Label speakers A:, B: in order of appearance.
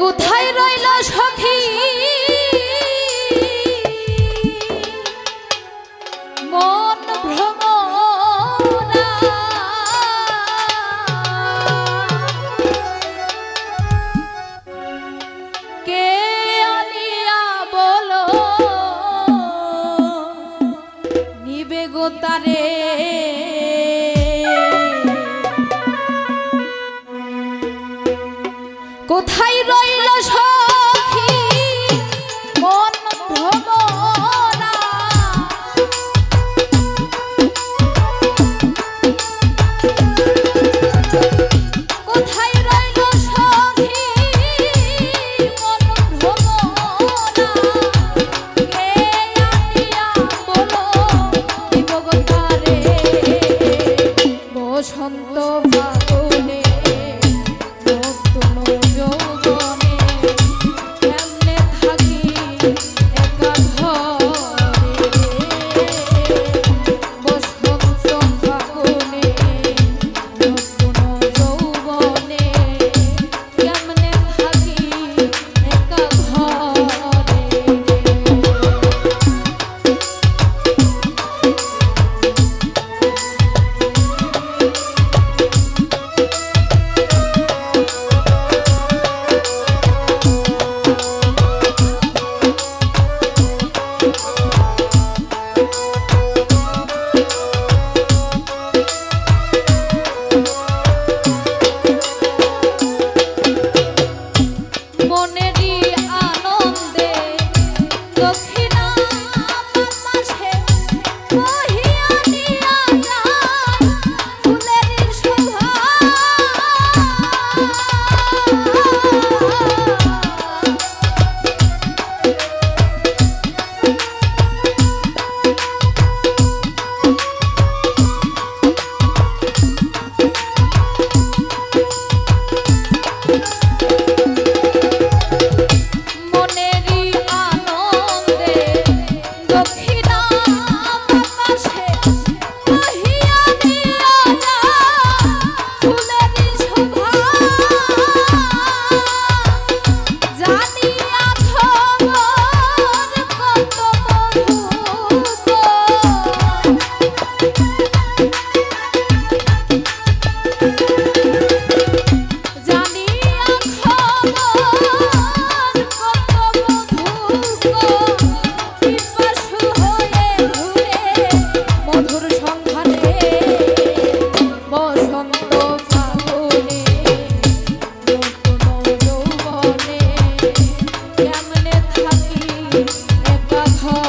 A: কোথায় রইল সখী? মন ভ্রমরা কে আনিয়া বলো? কোথায় ভ্রমণ apart.